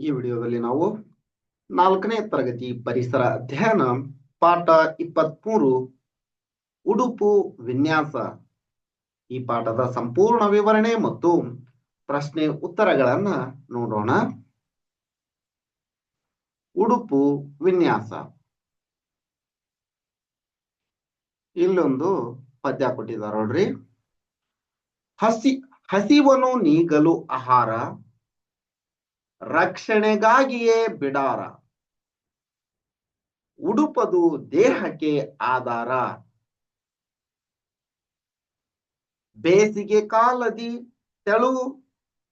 ಈ ವಿಡಿಯೋದಲ್ಲಿ ನಾವು ನಾಲ್ಕನೇ ತರಗತಿ ಪರಿಸರ ಅಧ್ಯಯನ ಪಾಠ ಇಪ್ಪತ್ಮೂರು, ಉಡುಪು ವಿನ್ಯಾಸ. ಈ ಪಾಠದ ಸಂಪೂರ್ಣ ವಿವರಣೆ ಮತ್ತು ಪ್ರಶ್ನೆ ಉತ್ತರಗಳನ್ನ ನೋಡೋಣ. ಉಡುಪು ವಿನ್ಯಾಸ. ಇಲ್ಲೊಂದು ಪದ್ಯ ಕೊಟ್ಟಿದ್ದಾರೆ ನೋಡ್ರಿ. ಹಸಿ ಹಸಿವನು ನೀಗಲು ಆಹಾರ. ರಕ್ಷಣೆಗಾಗಿಯೇ ಬಿಡಾರ. ಉಡುಪದು ದೇಹಕ್ಕೆ ಆಧಾರ. ಬೇಸಿಗೆ ಕಾಲದಿ ತೆಳು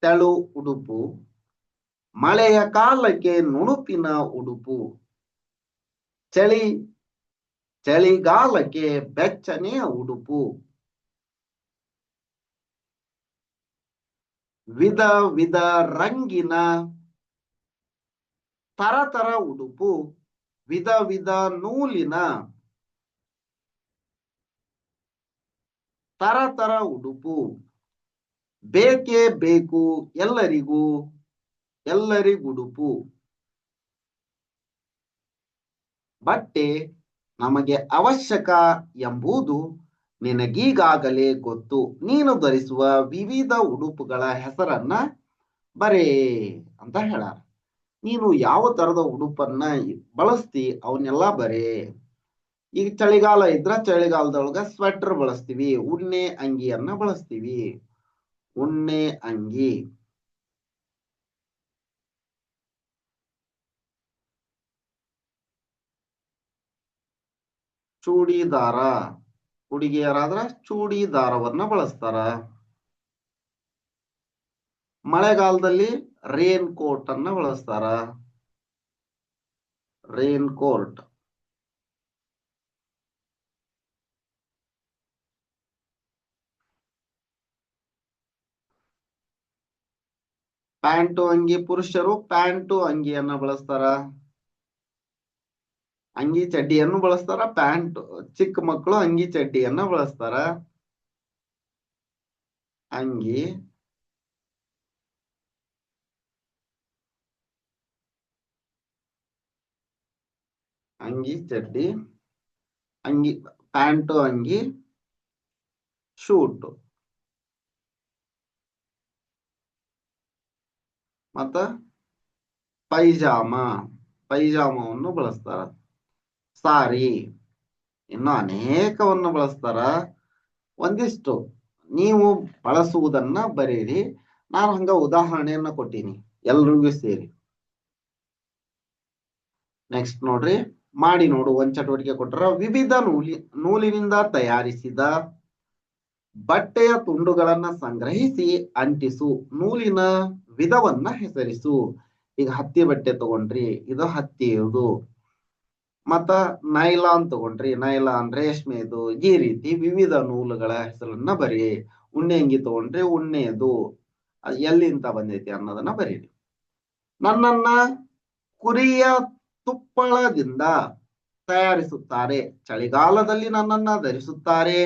ತೆಳು ಉಡುಪು. ಮಳೆಯ ಕಾಲಕ್ಕೆ ನುಣುಪಿನ ಉಡುಪು. ಚಳಿ, ಚಳಿಗಾಲಕ್ಕೆ ಬೆಚ್ಚನೆಯ ಉಡುಪು. ವಿಧ ವಿಧ ರಂಗಿನ ತರತರ ಉಡುಪು, ವಿಧ ವಿಧ ನೂಲಿನ ತರತರ ಉಡುಪು. ಬೇಕೇ ಬೇಕು ಎಲ್ಲರಿಗೂ, ಎಲ್ಲರಿಗುಡುಪು. ಬಟ್ಟೆ ನಮಗೆ ಅವಶ್ಯಕ ಎಂಬುದು ನಿನಗೀಗಾಗಲೇ ಗೊತ್ತು. ನೀನು ಧರಿಸುವ ವಿವಿಧ ಉಡುಪುಗಳ ಹೆಸರನ್ನ ಬರೇ ಅಂತ ಹೇಳಾರ. ನೀನು ಯಾವ ತರದ ಉಡುಪನ್ನ ಬಳಸ್ತಿ ಅವನ್ನೆಲ್ಲ ಬರೇ. ಈಗ ಚಳಿಗಾಲ ಇದ್ರ ಚಳಿಗಾಲದೊಳಗ ಸ್ವೆಟರ್ ಬಳಸ್ತೀವಿ, ಉಣ್ಣೆ ಅಂಗಿಯನ್ನ ಬಳಸ್ತೀವಿ. ಉಣ್ಣೆ ಅಂಗಿ. ಚೂಡಿದಾರ. ಹುಡುಗಿಯರಾದ್ರ ಚೂಡಿದಾರವನ್ನ ಬಳಸ್ತಾರ. ಮಳೆಗಾಲದಲ್ಲಿ ರೇನ್ ಕೋಟ್ ಅನ್ನ ಬಳಸ್ತಾರ. ರೇನ್ ಕೋಟ್ ಪ್ಯಾಂಟು ಅಂಗಿ, ಪುರುಷರು ಪ್ಯಾಂಟು ಅಂಗಿಯನ್ನ ಬಳಸ್ತಾರ. ಅಂಗಿ ಚಡ್ಡಿಯನ್ನು ಬಳಸ್ತಾರ, ಪ್ಯಾಂಟ್, ಚಿಕ್ಕ ಮಕ್ಕಳು ಅಂಗಿ ಚಡ್ಡಿಯನ್ನ ಬಳಸ್ತಾರ. ಅಂಗಿ. ಅಂಗಿ ಚಡ್ಡಿ, ಅಂಗಿ ಪ್ಯಾಂಟು, ಅಂಗಿ ಶೂಟ್. ಮತ್ತ ಪೈಜಾಮ, ಪೈಜಾಮವನ್ನು ಬಳಸ್ತಾರ. ಸಾರಿ, ಇನ್ನು ಅನೇಕವನ್ನು ಬಳಸ್ತಾರ. ಒಂದಿಷ್ಟು, ನೀವು ಬಳಸುವುದನ್ನ ಬರೀರಿ ನಾನು ಹಂಗ ಉದಾಹರಣೆಯನ್ನ ಕೊಟ್ಟೀನಿ. ಎಲ್ರಿಗೂ ಸೇರಿ. ನೆಕ್ಸ್ಟ್ ನೋಡ್ರಿ. ಮಾಡಿ ನೋಡುವ ಚಟುವಟಿಕೆ ಕೊಟ್ಟರ ವಿವಿಧ ನೂಲಿ, ನೂಲಿನಿಂದ ತಯಾರಿಸಿದ ಬಟ್ಟೆಯ ತುಂಡುಗಳನ್ನ ಸಂಗ್ರಹಿಸಿ ಅಂಟಿಸು, ನೂಲಿನ ವಿಧವನ್ನ ಹೆಸರಿಸು. ಈಗ ಹತ್ತಿ ಬಟ್ಟೆ ತಗೊಂಡ್ರಿ, ಇದು ಹತ್ತಿ ಇದು ಮತ್ತ ನೈಲಾನ್ ತಗೊಂಡ್ರಿ, ನೈಲಾನ್ ರೇಷ್ಮೆದು, ಈ ರೀತಿ ವಿವಿಧ ನೂಲುಗಳ ಹೆಸರನ್ನ ಬರಿ ಉಣ್ಣೆ ಅಂಗಿ ತಗೊಂಡ್ರಿ ಉಣ್ಣೆದು, ಅದ್ ಎಲ್ಲಿಂದ ಬಂದೈತಿ ಅನ್ನೋದನ್ನ ಬರೀರಿ. ನನ್ನನ್ನ ಕುರಿಯ ತುಪ್ಪಳದಿಂದ ತಯಾರಿಸುತ್ತಾರೆ. ಚಳಿಗಾಲದಲ್ಲಿ ನನ್ನನ್ನ ಧರಿಸುತ್ತಾರೆ.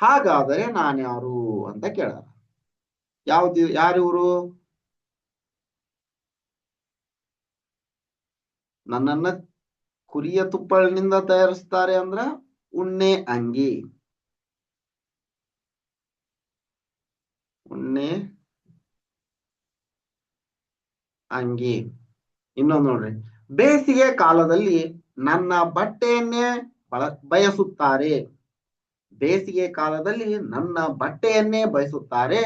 ಹಾಗಾದರೆ ನಾನ್ಯಾರು ಅಂತ ಕೇಳಾರ ಯಾವ್ದು ಯಾರಿವ್ರು ನನ್ನನ್ನ ಕುರಿಯ ತುಪ್ಪಳಿನಿಂದ ತಯಾರಿಸ್ತಾರೆ ಅಂದ್ರ ಉಣ್ಣೆ ಅಂಗಿ. ಉಣ್ಣೆ ಅಂಗಿ ಇನ್ನೊಂದು ನೋಡ್ರಿ. ಬೇಸಿಗೆ ಕಾಲದಲ್ಲಿ ನನ್ನ ಬಟ್ಟೆಯನ್ನೇ ಬಳ, ಬಯಸುತ್ತಾರೆ. ಬೇಸಿಗೆ ಕಾಲದಲ್ಲಿ ನನ್ನ ಬಟ್ಟೆಯನ್ನೇ ಬಯಸುತ್ತಾರೆ.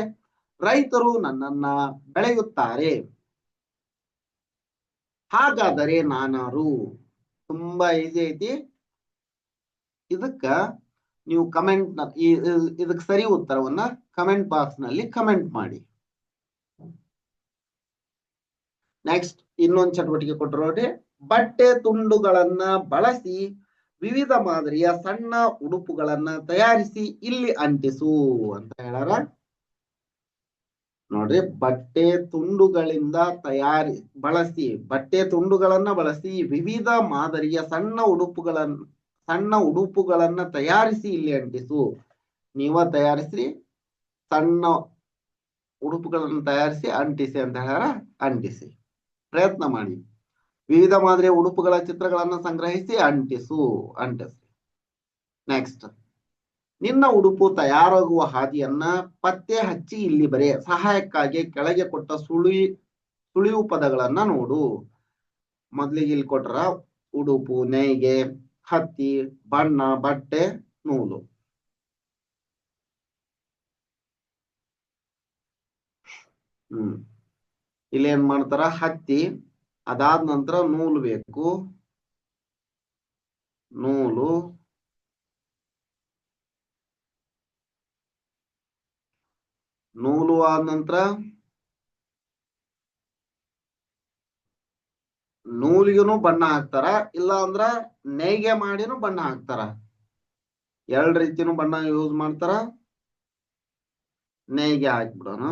ರೈತರು ನನ್ನನ್ನ ಬೆಳೆಯುತ್ತಾರೆ. ಹಾಗಾದರೆ ನಾನಾರು. ತುಂಬಾ ಈಸಿ ಐತಿ. ಇದಕ್ಕ ನೀವು ಕಮೆಂಟ್ ಇದಕ್ ಸರಿ ಉತ್ತರವನ್ನ ಕಮೆಂಟ್ ಬಾಕ್ಸ್ನಲ್ಲಿ ಕಮೆಂಟ್ ಮಾಡಿ. ನೆಕ್ಸ್ಟ್ ಇನ್ನೊಂದು ಚಟುವಟಿಕೆ ಕೊಟ್ಟರು ನೋಡಿ. ಬಟ್ಟೆ ತುಂಡುಗಳನ್ನ ಬಳಸಿ, ವಿವಿಧ ಮಾದರಿಯ ಸಣ್ಣ ಉಡುಪುಗಳನ್ನ ತಯಾರಿಸಿ ಇಲ್ಲಿ ಅಂಟಿಸು ಅಂತ ಹೇಳಾರ. ನೋಡ್ರಿ ಬಟ್ಟೆ ತುಂಡುಗಳಿಂದ ತಯಾರಿ, ಬಳಸಿ, ಬಟ್ಟೆ ತುಂಡುಗಳನ್ನ ಬಳಸಿ, ವಿವಿಧ ಮಾದರಿಯ ಸಣ್ಣ ಉಡುಪುಗಳನ್ನ ಸಣ್ಣ ಉಡುಪುಗಳನ್ನ ತಯಾರಿಸಿ ಇಲ್ಲಿ ಅಂಟಿಸು. ನೀವ ತಯಾರಿಸಿ ಸಣ್ಣ ಉಡುಪುಗಳನ್ನು ತಯಾರಿಸಿ ಅಂಟಿಸಿ ಅಂತ ಹೇಳ್ಯಾರ ಅಂಟಿಸಿ. ಪ್ರಯತ್ನ ಮಾಡಿ. ವಿವಿಧ ಮಾದರಿಯ ಉಡುಪುಗಳ ಚಿತ್ರಗಳನ್ನು ಸಂಗ್ರಹಿಸಿ ಅಂಟಿಸು, ಅಂಟಿಸಿ. ನೆಕ್ಸ್ಟ್ ನಿನ್ನ ಉಡುಪು ತಯಾರಾಗುವ ಹಾದಿಯನ್ನ ಪತ್ತೆ ಹಚ್ಚಿ ಇಲ್ಲಿ ಬರೆ. ಸಹಾಯಕ್ಕಾಗಿ ಕೆಳಗೆ ಕೊಟ್ಟ ಸುಳಿ, ಸುಳಿವು ಪದಗಳನ್ನ ನೋಡು. ಮೊದ್ಲಿಗೆ ಇಲ್ಲಿ ಕೊಟ್ರ ಉಡುಪು, ನೇಯ್ಗೆ, ಹತ್ತಿ, ಬಣ್ಣ, ಬಟ್ಟೆ ನೂಲು. ಹ್ಮ್. ಇಲ್ಲಿ ಏನ್ ಮಾಡ್ತಾರ? ಹತ್ತಿ, ಅದಾದ ನಂತರ ನೂಲು ಬೇಕು. ನೂಲು. ನೂಲು ಆದ ನಂತರ ನೂಲಿಗೂನು ಬಣ್ಣ ಹಾಕ್ತಾರ. ಇಲ್ಲ ಅಂದ್ರ ನೇಯ್ಗೆ ಮಾಡಿನೂ ಬಣ್ಣ ಹಾಕ್ತಾರ. ಎರಡ್ ರೀತಿನೂ ಬಣ್ಣ ಯೂಸ್ ಮಾಡ್ತಾರ. ನೇಯ್ಗೆ ಹಾಕ್ಬಿಡೋಣ.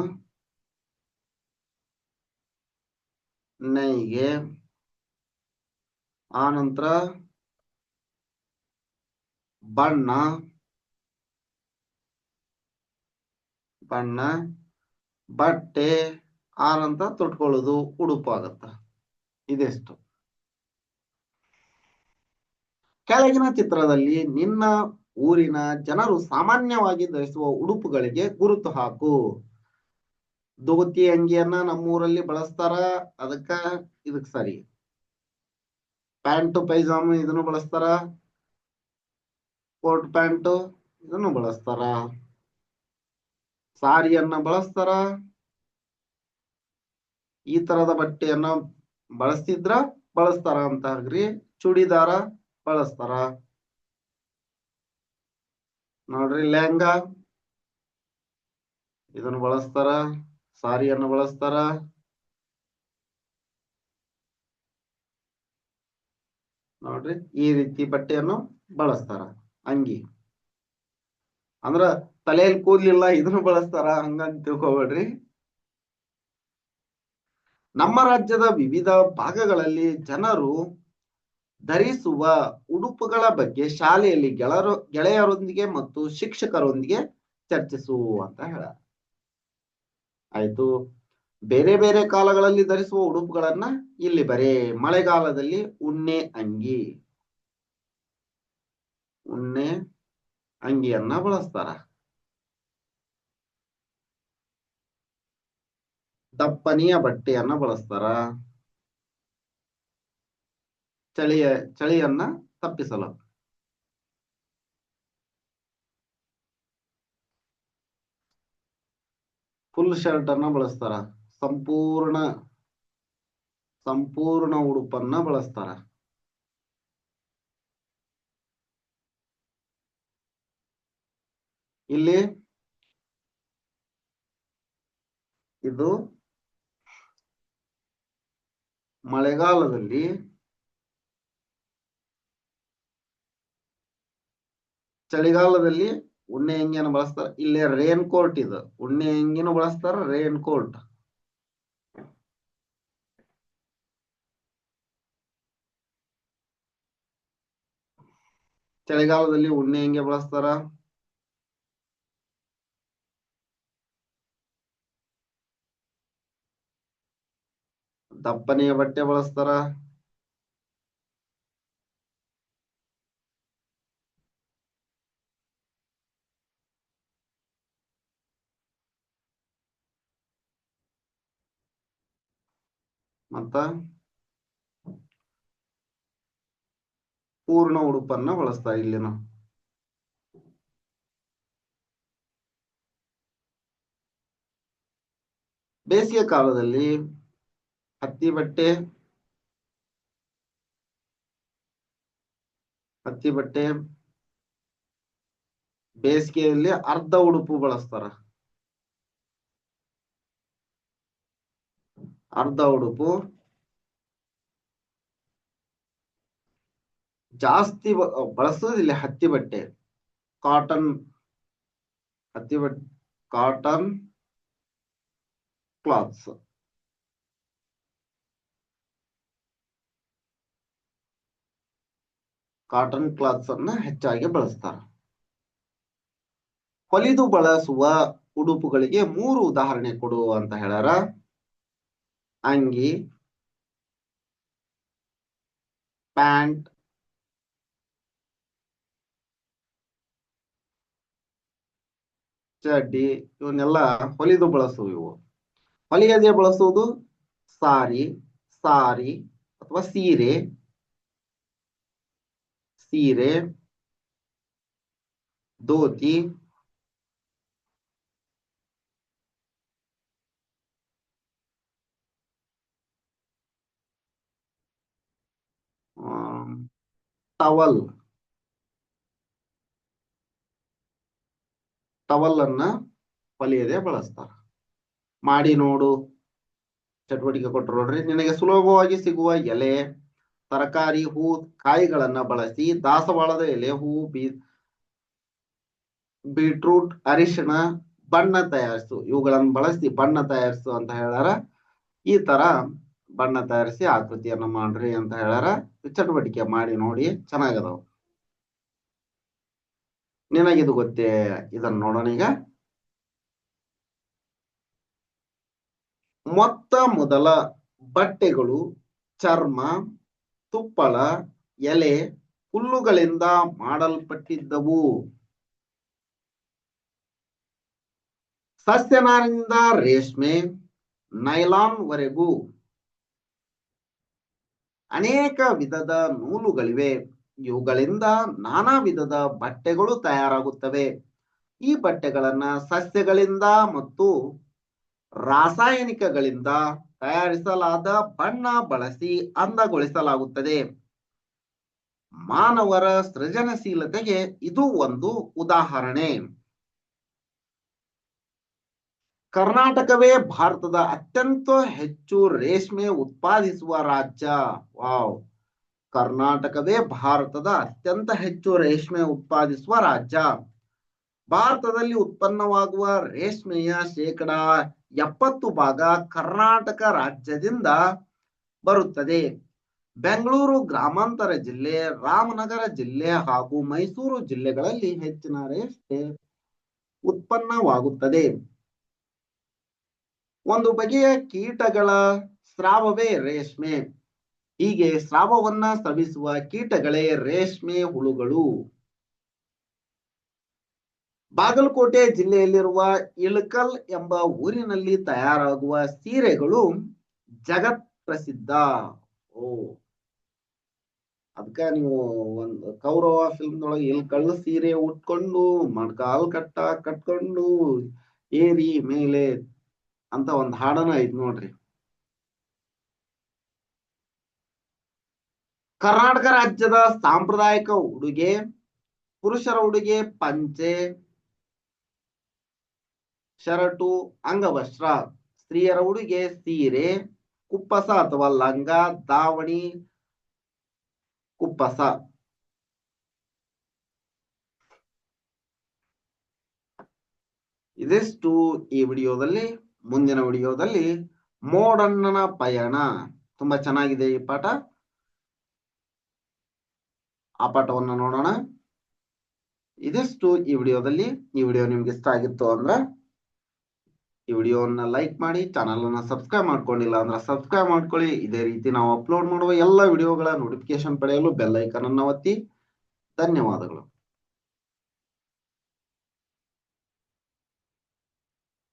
ನೇಯ್ಗೆ ಆನಂತರ ನಂತರ ಬಣ್ಣ ಬಣ್ಣ, ಬಟ್ಟೆ ಆನಂತರ ನಂತರ ತೊಟ್ಕೊಳ್ಳೋದು, ಉಡುಪು ಆಗತ್ತ. ಇದೆಷ್ಟು? ಕೆಳಗಿನ ಚಿತ್ರದಲ್ಲಿ ನಿನ್ನ ಊರಿನ ಜನರು ಸಾಮಾನ್ಯವಾಗಿ ಧರಿಸುವ ಉಡುಪುಗಳಿಗೆ ಗುರುತು ಹಾಕು. ಧೋತಿ ಅಂಗಿಯನ್ನ ನಮ್ಮೂರಲ್ಲಿ ಬಳಸ್ತಾರ. ಅದಕ್ಕ ಇದಕ್ ಸರಿ. ಪ್ಯಾಂಟ್, ಪೈಜಾಮ ಇದನ್ನು ಬಳಸ್ತಾರ. ಕೋಟ್ ಪ್ಯಾಂಟ್ ಇದನ್ನು ಬಳಸ್ತಾರ. ಸಾರಿಯನ್ನ ಬಳಸ್ತಾರ. ಈ ತರದ ಬಟ್ಟೆಯನ್ನ ಬಳಸ್ತಿದ್ರ ಬಳಸ್ತಾರ ಅಂತ ಅಗ್ರಿ ಚೂಡಿದಾರ ಬಳಸ್ತಾರ. ನೋಡ್ರಿ ಲೆಹಂಗಾ. ಇದನ್ನು ಬಳಸ್ತಾರ. ಸಾರಿಯನ್ನ ಬಳಸ್ತಾರ? ನೋಡ್ರಿ, ಈ ರೀತಿ ಬಟ್ಟೆಯನ್ನು ಬಳಸ್ತಾರ? ಅಂಗಿ. ಅಂದ್ರ ತಲೆಯಲ್ಲಿ ಕೂದ್ಲಿಲ್ಲ, ಇದನ್ನು ಬಳಸ್ತಾರ? ಹಂಗಂತ ತಿಳ್ಕೊಬೇಡ್ರಿ. ನಮ್ಮ ರಾಜ್ಯದ ವಿವಿಧ ಭಾಗಗಳಲ್ಲಿ ಜನರು ಧರಿಸುವ ಉಡುಪುಗಳ ಬಗ್ಗೆ ಶಾಲೆಯಲ್ಲಿ ಗೆಳರು, ಗೆಳೆಯರೊಂದಿಗೆ ಮತ್ತು ಶಿಕ್ಷಕರೊಂದಿಗೆ ಚರ್ಚಿಸು ಅಂತ ಹೇಳ ಆಯ್ತು. ಬೇರೆ ಬೇರೆ ಕಾಲಗಳಲ್ಲಿ ಧರಿಸುವ ಉಡುಪುಗಳನ್ನ ಇಲ್ಲಿ ಬರೇ ಮಳೆಗಾಲದಲ್ಲಿ ಉಣ್ಣೆ ಅಂಗಿ. ಉಣ್ಣೆ ಅಂಗಿಯನ್ನ ಬಳಸ್ತಾರ. ದಪ್ಪನೆಯ ಬಟ್ಟೆಯನ್ನ ಬಳಸ್ತಾರ. ಚಳಿಯ, ಚಳಿಯನ್ನ ತಪ್ಪಿಸಲು ಫುಲ್ ಶರ್ಟ್ ಅನ್ನ ಬಳಸ್ತಾರ. ಸಂಪೂರ್ಣ ಸಂಪೂರ್ಣ ಉಡುಪನ್ನ ಬಳಸ್ತಾರ. ಇಲ್ಲಿ ಇದು ಮಳೆಗಾಲದಲ್ಲಿ ಚಳಿಗಾಲದಲ್ಲಿ ಉಣ್ಣೆ ಅಂಗಿಯನ್ನು ಬಳಸ್ತಾರ? ಇಲ್ಲಿ ರೇನ್ ಕೋಟ್ ಇದು. ಉಣ್ಣೆ ಅಂಗಿನೂ ಬಳಸ್ತಾರ ರೇನ್ ಕೋಟ್ ಚಳಿಗಾಲದಲ್ಲಿ ಉಣ್ಣೆ ಅಂಗಿ ಬಳಸ್ತಾರ? ದಪ್ಪನೆಯ ಬಟ್ಟೆ ಬಳಸ್ತಾರ. ಮತ್ತ ಪೂರ್ಣ ಉಡುಪನ್ನ ಬಳಸ್ತಾ ಇಲ್ಲಿನ. ಬೇಸಿಗೆ ಕಾಲದಲ್ಲಿ ಹತ್ತಿ ಬಟ್ಟೆ ಹತ್ತಿ ಬಟ್ಟೆ ಬೇಸಿಗೆಯಲ್ಲಿ ಅರ್ಧ ಉಡುಪು ಬಳಸ್ತಾರ. ಅರ್ಧ ಉಡುಪು. ಜಾಸ್ತಿ ಬಳಸೋದಿಲ್ಲ ಹತ್ತಿ ಬಟ್ಟೆ. ಕಾಟನ್ ಹತ್ತಿ ಬಟ್ಟೆ ಕಾಟನ್ ಕ್ಲಾತ್ಸ್ ಕಾಟನ್ ಕ್ಲಾತ್ಸ್ ಅನ್ನ ಹೆಚ್ಚಾಗಿ ಬಳಸ್ತಾರ. ಹೊಲಿದು ಬಳಸುವ ಉಡುಪುಗಳಿಗೆ ಮೂರು ಉದಾಹರಣೆ ಕೊಡು ಅಂತ ಹೇಳ್ಯಾರ. ಅಂಗಿ, ಪ್ಯಾಂಟ್, ಚಡ್ಡಿ, ಇವನ್ನೆಲ್ಲ ಹೊಲಿದು ಬಳಸುವ ಇವು. ಹೊಲಿಯದೆ ಬಳಸುವುದು ಸಾರಿ ಸಾರಿ ಅಥವಾ ಸೀರೆ. ಸೀರೆ, ಧೋತಿ. ಟವಲ್ ಟವಲ್ ಅನ್ನ ಹೊಲಿಯದೆ ಬಳಸ್ತಾರ. ಮಾಡಿ ನೋಡು. ಚಟುವಟಿಕೆ ಕೊಟ್ಟರು ನೋಡ್ರಿ. ನಿನಗೆ ಸುಲಭವಾಗಿ ಸಿಗುವ ಎಲೆ, ತರಕಾರಿ, ಹೂ, ಕಾಯಿಗಳನ್ನ ಬಳಸಿ ದಾಸವಾಳದ ಎಲೆ, ಹೂ, ಬೀ, ಬೀಟ್ರೂಟ್, ಅರಿಶಿಣ, ಬಣ್ಣ ತಯಾರಿಸು. ಇವುಗಳನ್ನು ಬಳಸಿ ಬಣ್ಣ ತಯಾರಿಸು ಅಂತ ಹೇಳ್ಯಾರ. ಈ ತರ ಬಣ್ಣ ತಯಾರಿಸಿ ಆಕೃತಿಯನ್ನ ಮಾಡ್ರಿ ಅಂತ ಹೇಳಾರ ಚಟುವಟಿಕೆ ಮಾಡಿ ನೋಡಿ ಚೆನ್ನಾಗದವ. ನಿನಗಿದು ಗೊತ್ತೇ? ಇದನ್ನ ನೋಡೋಣ ಈಗ. ಮೊತ್ತ ಮೊದಲ ಬಟ್ಟೆಗಳು ಚರ್ಮ, ತುಪ್ಪಳ, ಎಲೆ, ಹುಲ್ಲುಗಳಿಂದ ಮಾಡಲ್ಪಟ್ಟಿದ್ದವು. ಸಸ್ಯನಾರಿಂದ ರೇಷ್ಮೆ, ನೈಲಾನ್ ವರೆಗೂ ಅನೇಕ ವಿಧದ ನೂಲುಗಳಿವೆ. ಇವುಗಳಿಂದ ನಾನಾ ವಿಧದ ಬಟ್ಟೆಗಳು ತಯಾರಾಗುತ್ತವೆ. ಈ ಬಟ್ಟೆಗಳನ್ನ ಸಸ್ಯಗಳಿಂದ ಮತ್ತು ರಾಸಾಯನಿಕಗಳಿಂದ ತಯಾರಿಸಲಾದ ಬಣ್ಣ ಬಳಸಿ ಅಂದಗೊಳಿಸಲಾಗುತ್ತದೆ. ಮಾನವರ ಸೃಜನಶೀಲತೆಗೆ ಇದು ಒಂದು ಉದಾಹರಣೆ. ಕರ್ನಾಟಕವೇ ಭಾರತದ ಅತ್ಯಂತ ಹೆಚ್ಚು ರೇಷ್ಮೆ ಉತ್ಪಾದಿಸುವ ರಾಜ್ಯ. ವಾವ್. ಕರ್ನಾಟಕವೇ ಭಾರತದ ಅತ್ಯಂತ ಹೆಚ್ಚು ರೇಷ್ಮೆ ಉತ್ಪಾದಿಸುವ ರಾಜ್ಯ. ಭಾರತದಲ್ಲಿ ಉತ್ಪನ್ನವಾಗುವ ರೇಷ್ಮೆಯ ಶೇಕಡ ಎಪ್ಪತ್ತು ಭಾಗ ಕರ್ನಾಟಕ ರಾಜ್ಯದಿಂದ ಬರುತ್ತದೆ. ಬೆಂಗಳೂರು ಗ್ರಾಮಾಂತರ ಜಿಲ್ಲೆ, ರಾಮನಗರ ಜಿಲ್ಲೆ ಹಾಗೂ ಮೈಸೂರು ಜಿಲ್ಲೆಗಳಲ್ಲಿ ಹೆಚ್ಚಿನ ರೇಷ್ಮೆ ಉತ್ಪನ್ನವಾಗುತ್ತದೆ. ಒಂದು ಬಗೆಯ ಕೀಟಗಳ ಸ್ರಾವವೇ ರೇಷ್ಮೆ. ಹೀಗೆ ಸ್ರಾವವನ್ನ ಸ್ರವಿಸುವ ಕೀಟಗಳೇ ರೇಷ್ಮೆ ಹುಳುಗಳು. ಬಾಗಲಕೋಟೆ ಜಿಲ್ಲೆಯಲ್ಲಿರುವ ಇಳಕಲ್ ಎಂಬ ಊರಿನಲ್ಲಿ ತಯಾರಾಗುವ ಸೀರೆಗಳು ಜಗತ್ ಪ್ರಸಿದ್ಧ. ಓ. ಅದಕ್ಕ ನೀವು ಒಂದು ಕೌರವ ಫಿಲ್ಮ್ದೊಳಗೆ ಇಳ್ಕಲ್ ಸೀರೆ ಉಟ್ಕೊಂಡು ಮಣ್ಕಾಲ್ ಕಟ್ಟ ಕಟ್ಕೊಂಡು, ಏರಿ ಮೇಲೆ ಅಂತ ಒಂದ್ ಹಾಡನ ಐತ್ ನೋಡ್ರಿ. ಕರ್ನಾಟಕ ರಾಜ್ಯದ ಸಾಂಪ್ರದಾಯಿಕ ಉಡುಗೆ, ಪುರುಷರ ಉಡುಗೆ, ಪಂಚೆ, ಶರಟು, ಅಂಗವಸ್ತ್ರ, ಸ್ತ್ರೀಯರ ಉಡುಗೆ, ಸೀರೆ, ಕುಪ್ಪಸ ಅಥವಾ ಲಂಗ, ದಾವಣಿ, ಕುಪ್ಪಸ. ಇದಿಷ್ಟು ಈ ವಿಡಿಯೋದಲ್ಲಿ. ಮುಂದಿನ ವಿಡಿಯೋದಲ್ಲಿ ಮೋಡಣ್ಣನ ಪಯಣ. ತುಂಬಾ ಚೆನ್ನಾಗಿದೆ ಈ ಪಾಠ. ಆ ಪಾಠವನ್ನು ನೋಡೋಣ. ಇದಿಷ್ಟು ಈ ವಿಡಿಯೋದಲ್ಲಿ. ಈ ವಿಡಿಯೋ ನಿಮ್ಗೆ ಇಷ್ಟ ಆಗಿತ್ತು ಅಂದ್ರೆ ಈ ವಿಡಿಯೋವನ್ನ ಲೈಕ್ ಮಾಡಿ ಚಾನಲ್ ಅನ್ನ ಸಬ್ಸ್ಕ್ರೈಬ್ ಮಾಡ್ಕೊಂಡಿಲ್ಲ ಅಂದ್ರೆ ಸಬ್ಸ್ಕ್ರೈಬ್ ಮಾಡ್ಕೊಳ್ಳಿ. ಇದೇ ರೀತಿ ನಾವು ಅಪ್ಲೋಡ್ ಮಾಡುವ ಎಲ್ಲ ವಿಡಿಯೋಗಳ ನೋಟಿಫಿಕೇಶನ್ ಪಡೆಯಲು ಬೆಲ್ ಐಕನ್ ಅನ್ನ ಒತ್ತಿ. ಧನ್ಯವಾದಗಳು.